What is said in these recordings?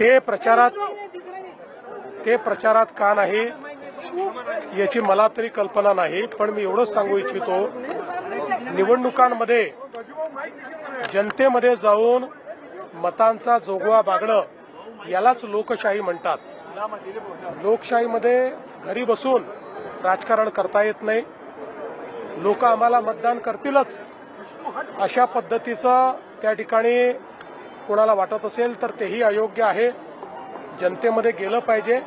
ते प्रचारात ते प्रचारात का नाही याची मला तरी कल्पना नाही पण मी एवढंच सांगू इच्छितो निवडणुकांमध्ये जनतेमध्ये जाऊन मतांचा जोगवा बागणं यालाच लोकशाही म्हणतात. लोकशाहीमध्ये घरी बसून राजकारण करता येत नाही. लोक आम्हाला मतदान करतीलच. अशा पद्धतीचं त्या ठिकाणी कोणाला वाटत असेल तर तेही अयोग्य आहे. जनतेमध्ये गेलं पाहिजे.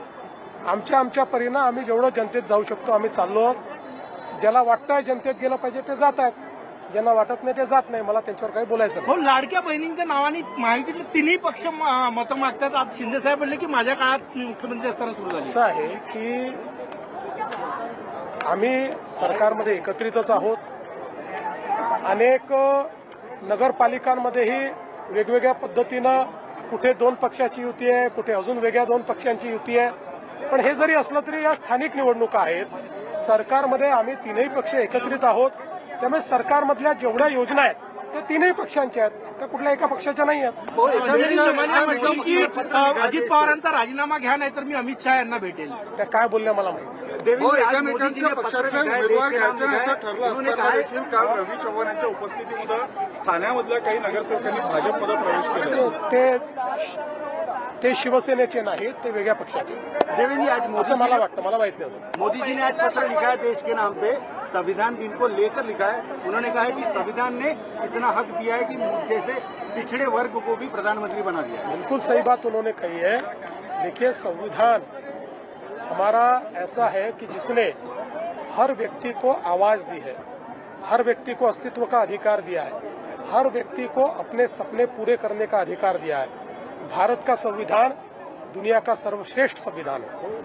आमच्या आमच्या परीनं आम्ही जेवढं जनतेत जाऊ शकतो आम्ही चाललो आहोत. ज्याला वाटतंय जनतेत गेलं पाहिजे ते जात आहेत. ज्यांना वाटत नाही ते जात नाही. मला त्यांच्यावर काही बोलायचं हो लाडक्या बहिणींच्या नावाने महायुतीतले तिन्ही पक्ष मतं मागतात. आज शिंदे साहेब म्हणले की माझ्या काळात मुख्यमंत्री असताना सुरू झाली. असं आहे की आम्ही सरकारमध्ये एकत्रितच आहोत. अनेक नगरपालिकांमध्येही वेगवेगळ्या पद्धतीनं कुठे दोन पक्षाची युती आहे कुठे अजून वेगळ्या दोन पक्षांची युती आहे. पण हे जरी असलं तरी या स्थानिक निवडणुका आहेत. सरकारमध्ये आम्ही तीनही पक्ष एकत्रित आहोत. त्यामुळे सरकारमधल्या जेवढ्या योजना आहेत त्या तीनही पक्षांच्या आहेत. त्या कुठल्या एका पक्षाच्या नाही आहेत. अ, अजित पवारांचा राजीनामा घ्या नाहीतर मी अमित शहा यांना भेटेल. त्या काय बोलल्या मला माहिती एकामेकांच्या पक्षाकडे उमेदवार घ्यायचे नाही असं ठरलं असताना देखील काल रवी चव्हाण यांच्या उपस्थितीमध्ये ठाण्यामधल्या काही नगरसेवकांनी भाजपमध्ये प्रवेश केला. ते ते शिवसेनेचे नाहीत ते वेगळ्या पक्षाचे. देवेंद्र आज मोदी मला वाटतं मला माहित नाही. मोदी जी ने आज पत्र लिखा है देश के नाम पे संविधान दिन को लेकर लिखा है उन्होंने कहा है कि संविधान ने इतना हक दिया है कि जैसे पिछड़े वर्ग को भी प्रधानमंत्री बना दिया बिल्कुल सही बात उन्होंने कही है। देखिए संविधान हमारा ऐसा है कि जिसने हर व्यक्ति को आवाज़ दी है, हर व्यक्ति को अस्तित्व का अधिकार दिया है, हर व्यक्ति को अपने सपने पूरे करने का अधिकार दिया है। भारत का संविधान दुनिया का सर्वश्रेष्ठ संविधान है।